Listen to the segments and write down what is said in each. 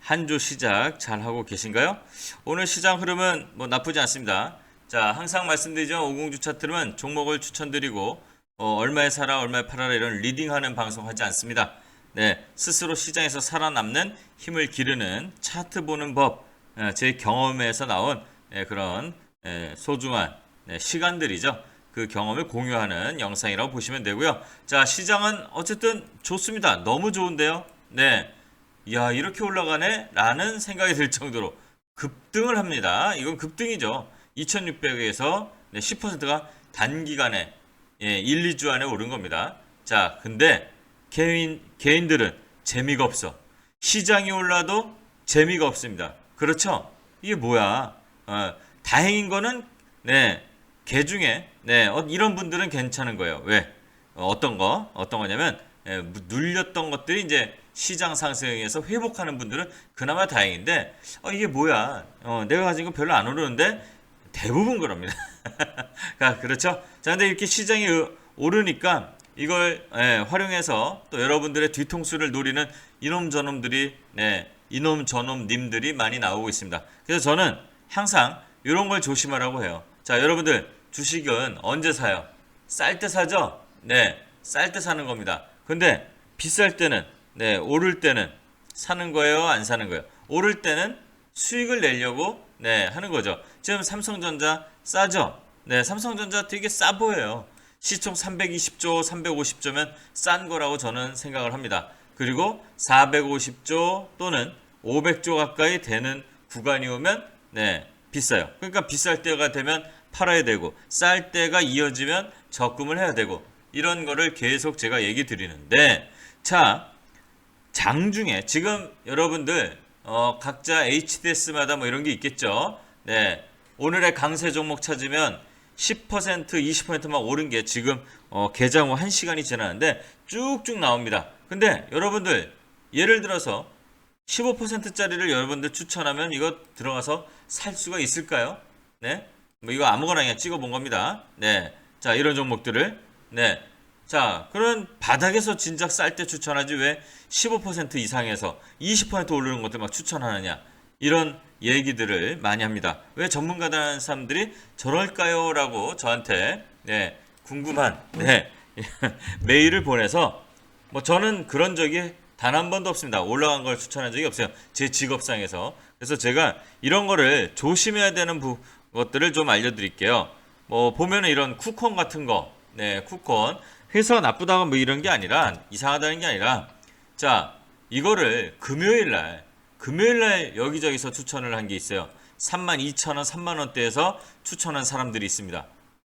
한 주 시작 잘 하고 계신가요? 오늘 시장 흐름은 뭐 나쁘지 않습니다. 자, 항상 말씀드리죠. 오공주 차트룸은 종목을 추천드리고 어, 얼마에 사라, 얼마에 팔아라 이런 리딩하는 방송 하지 않습니다. 네, 스스로 시장에서 살아남는 힘을 기르는 차트 보는 법, 어, 제 경험에서 나온 예, 그런 예, 소중한 네, 시간들이죠. 그 경험을 공유하는 영상이라고 보시면 되고요. 자, 시장은 어쨌든 좋습니다. 너무 좋은데요. 네. 야, 이렇게 올라가네? 라는 생각이 들 정도로 급등을 합니다. 이건 급등이죠. 2600에서 10%가 단기간에 예, 1, 2주 안에 오른 겁니다. 자, 근데 개인 개인들은 재미가 없어. 시장이 올라도 재미가 없습니다. 그렇죠? 이게 뭐야? 어, 다행인 거는 네. 개 중에 네, 어, 이런 분들은 괜찮은 거예요. 왜? 어, 떤 거? 어떤 거냐면 예, 무- 눌렸던 것들이 이제 시장 상승에서 회복하는 분들은 그나마 다행인데 어, 이게 뭐야? 어, 내가 가진 거 별로 안 오르는데 대부분 그럽니다. 아, 그렇죠? 자, 근데 이렇게 시장이 으- 오르니까 이걸 예, 활용해서 또 여러분들의 뒤통수를 노리는 이놈 저놈들이 네, 이놈 저놈 님들이 많이 나오고 있습니다. 그래서 저는 항상 이런 걸 조심하라고 해요. 자, 여러분들 주식은 언제 사요? 쌀 때 사죠? 네, 쌀 때 사는 겁니다. 근데 비쌀 때는 네, 오를 때는 사는 거예요, 안 사는 거예요? 오를 때는 수익을 내려고 네, 하는 거죠. 지금 삼성전자 싸죠? 네, 삼성전자 되게 싸 보여요. 시총 320조, 350조면 싼 거라고 저는 생각을 합니다. 그리고 450조 또는 500조 가까이 되는 구간이 오면 네, 비싸요. 그러니까 비쌀 때가 되면 팔아야 되고 쌀 때가 이어지면 적금을 해야 되고 이런 거를 계속 제가 얘기 드리는데 자, 장중에 지금 여러분들 어, 각자 HDS마다 뭐 이런 게 있겠죠. 네. 오늘의 강세 종목 찾으면 10% 20%만 오른 게 지금 어, 개장 후 1시간이 지났는데 쭉쭉 나옵니다. 근데 여러분들 예를 들어서 15%짜리를 여러분들 추천하면 이거 들어가서 살 수가 있을까요? 네. 뭐 이거 아무거나 그냥 찍어 본 겁니다. 네. 자, 이런 종목들을 네. 자, 그런 바닥에서 진작 쌀 때 추천하지 왜 15% 이상에서 20% 오르는 것들 막 추천하느냐. 이런 얘기들을 많이 합니다. 왜 전문가라는 사람들이 저럴까요? 라고 저한테 네, 궁금한 네, 메일을 보내서 뭐 저는 그런 적이 단 한 번도 없습니다. 올라간 걸 추천한 적이 없어요. 제 직업상에서. 그래서 제가 이런 거를 조심해야 되는 부, 것들을 좀 알려드릴게요. 뭐 보면은 이런 쿠폰 같은 거, 네, 쿠폰. 회사가 나쁘다고 뭐 이런 게 아니라 이상하다는 게 아니라 자 이거를 금요일 날 금요일 날 여기저기서 추천을 한 게 있어요. 32,000원, 3만 원대에서 추천한 사람들이 있습니다.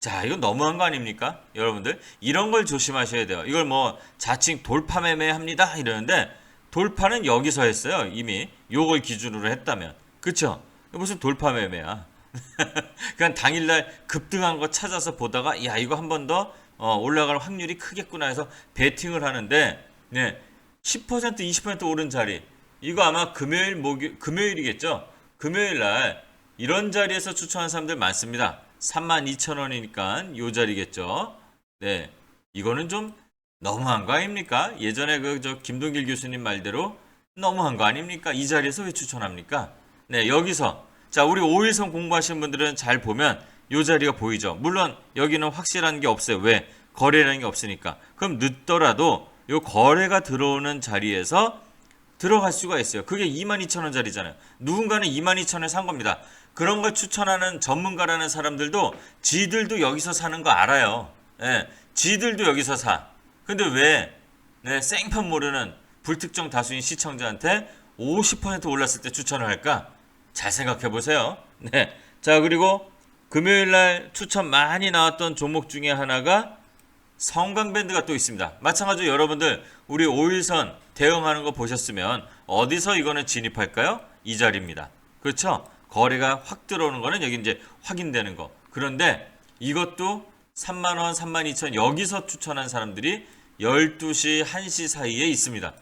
자, 이건 너무한 거 아닙니까? 여러분들. 이런 걸 조심하셔야 돼요. 이걸 뭐 자칭 돌파 매매합니다. 이러는데 돌파는 여기서 했어요. 이미 요걸 기준으로 했다면. 그쵸? 무슨 돌파 매매야. 그냥 당일날 급등한 거 찾아서 보다가 야, 이거 한 번 더 어, 올라갈 확률이 크겠구나 해서 베팅을 하는데 네. 10% 20% 오른 자리. 이거 아마 금요일 목요 금요일이겠죠? 금요일 날 이런 자리에서 추천한 사람들 많습니다. 32,000원이니까 요 자리겠죠. 네. 이거는 좀 너무한 거 아닙니까? 예전에 그 저 김동길 교수님 말대로 너무한 거 아닙니까? 이 자리에서 왜 추천합니까? 네, 여기서 자, 우리 5일선 공부하시는 분들은 잘 보면 요 자리가 보이죠. 물론 여기는 확실한 게 없어요. 왜? 거래라는 게 없으니까. 그럼 늦더라도 요 거래가 들어오는 자리에서 들어갈 수가 있어요. 그게 22,000원짜리잖아요. 누군가는 22,000원에 산 겁니다. 그런 걸 추천하는 전문가라는 사람들도 지들도 여기서 사는 거 알아요. 예, 지들도 여기서 사. 근데 왜 네, 생판 모르는 불특정 다수인 시청자한테 50% 올랐을 때 추천을 할까? 잘 생각해 보세요. 네. 자, 그리고 금요일 날 추천 많이 나왔던 종목 중에 하나가 성강밴드가 또 있습니다. 마찬가지로 여러분들 우리 5일선 대응하는 거 보셨으면 어디서 이거는 진입할까요? 이 자리입니다. 그렇죠? 거래가 확 들어오는 거는 여기 이제 확인되는 거. 그런데 이것도 3만 원, 3만 2천 여기서 추천한 사람들이 12시, 1시 사이에 있습니다.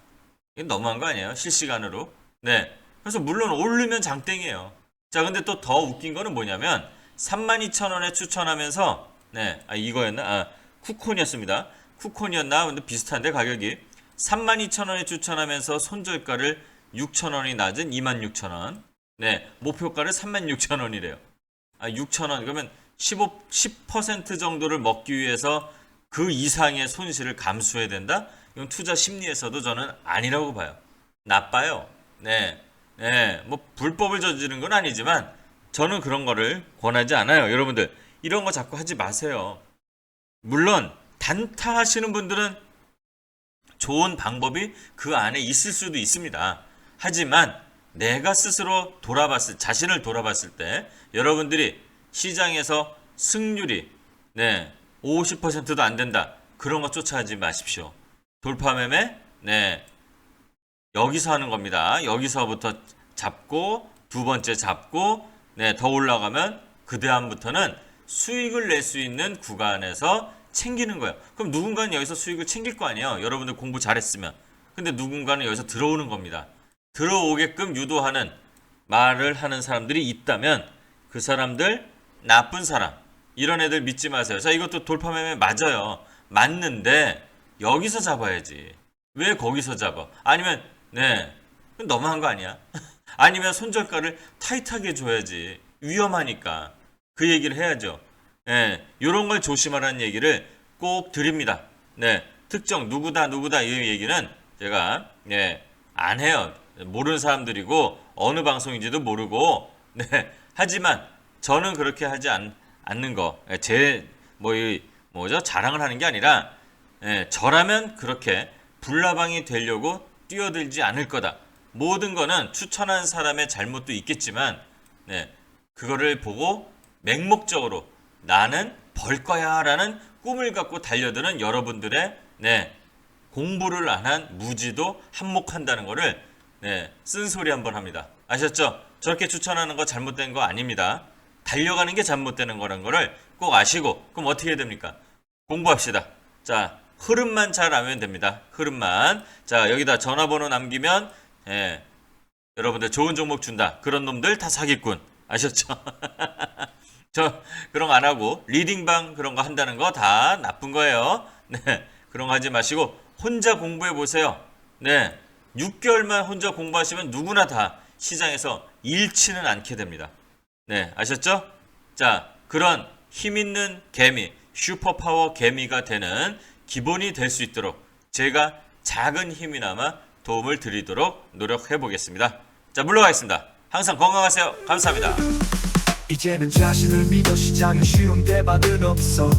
이게 너무한 거 아니에요? 실시간으로. 네. 그래서 물론 오르면 장땡이에요. 자, 근데 또 더 웃긴 거는 뭐냐면 32,000원에 추천하면서 네. 아 이거였나? 아, 쿠콘이었습니다. 쿠콘이었나? 근데 비슷한데 가격이 32,000원에 추천하면서 손절가를 6,000원이 낮은 26,000원. 네. 목표가를 36,000원이래요. 아, 6,000원. 그러면 15 10% 정도를 먹기 위해서 그 이상의 손실을 감수해야 된다? 이건 투자 심리에서도 저는 아니라고 봐요. 나빠요. 네. 네. 뭐 불법을 저지른 건 아니지만 저는 그런 거를 권하지 않아요. 여러분들 이런 거 자꾸 하지 마세요. 물론 단타 하시는 분들은 좋은 방법이 그 안에 있을 수도 있습니다. 하지만 내가 스스로 돌아봤을 자신을 돌아봤을 때 여러분들이 시장에서 승률이 네 50%도 안 된다 그런 거 쫓아하지 마십시오. 돌파 매매 네 여기서 하는 겁니다. 여기서부터 잡고 두 번째 잡고 네 더 올라가면 그 다음부터는 수익을 낼 수 있는 구간에서 챙기는 거예요. 그럼 누군가는 여기서 수익을 챙길 거 아니에요. 여러분들 공부 잘했으면. 근데 누군가는 여기서 들어오는 겁니다. 들어오게끔 유도하는 말을 하는 사람들이 있다면 그 사람들 나쁜 사람 이런 애들 믿지 마세요. 자 이것도 돌파매매 맞아요. 맞는데 여기서 잡아야지. 왜 거기서 잡아? 아니면 네 너무한 거 아니야? 아니면 손절가를 타이트하게 줘야지. 위험하니까 그 얘기를 해야죠. 예, 요런 걸 조심하라는 얘기를 꼭 드립니다. 네, 특정 누구다 누구다 이 얘기는 제가 예, 안 해요. 모르는 사람들이고 어느 방송인지도 모르고 네, 하지만 저는 그렇게 하지 않, 않는 거. 예, 제뭐 뭐죠? 자랑을 하는 게 아니라 예, 저라면 그렇게 불나방이 되려고 뛰어들지 않을 거다. 모든 거는 추천한 사람의 잘못도 있겠지만 네, 그거를 보고 맹목적으로 나는 벌 거야 라는 꿈을 갖고 달려드는 여러분들의 네, 공부를 안 한 무지도 한몫한다는 거를 네, 쓴소리 한번 합니다. 아셨죠? 저렇게 추천하는 거 잘못된 거 아닙니다. 달려가는 게 잘못되는 거라는 거를 꼭 아시고 그럼 어떻게 해야 됩니까? 공부합시다. 자, 흐름만 잘 알면 됩니다. 흐름만. 자, 여기다 전화번호 남기면 예, 여러분들 좋은 종목 준다. 그런 놈들 다 사기꾼. 아셨죠? 저 그런 거 안 하고 리딩방 그런 거 한다는 거 다 나쁜 거예요. 네. 그런 거 하지 마시고 혼자 공부해 보세요. 네. 6개월만 혼자 공부하시면 누구나 다 시장에서 잃지는 않게 됩니다. 네. 아셨죠? 자, 그런 힘 있는 개미, 슈퍼파워 개미가 되는 기본이 될 수 있도록 제가 작은 힘이나마 도움을 드리도록 노력해 보겠습니다. 자, 물러가겠습니다. 항상 건강하세요. 감사합니다. 이제는 자신을 믿어 시장은 쉬운 대박은 없어.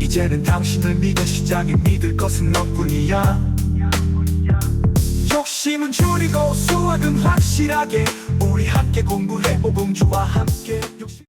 이제는 당신을 믿어 시장이 믿을 것은 너뿐이야. 욕심은 줄이고 수학은 확실하게 우리 함께 공부해 오공주와 함께 욕심-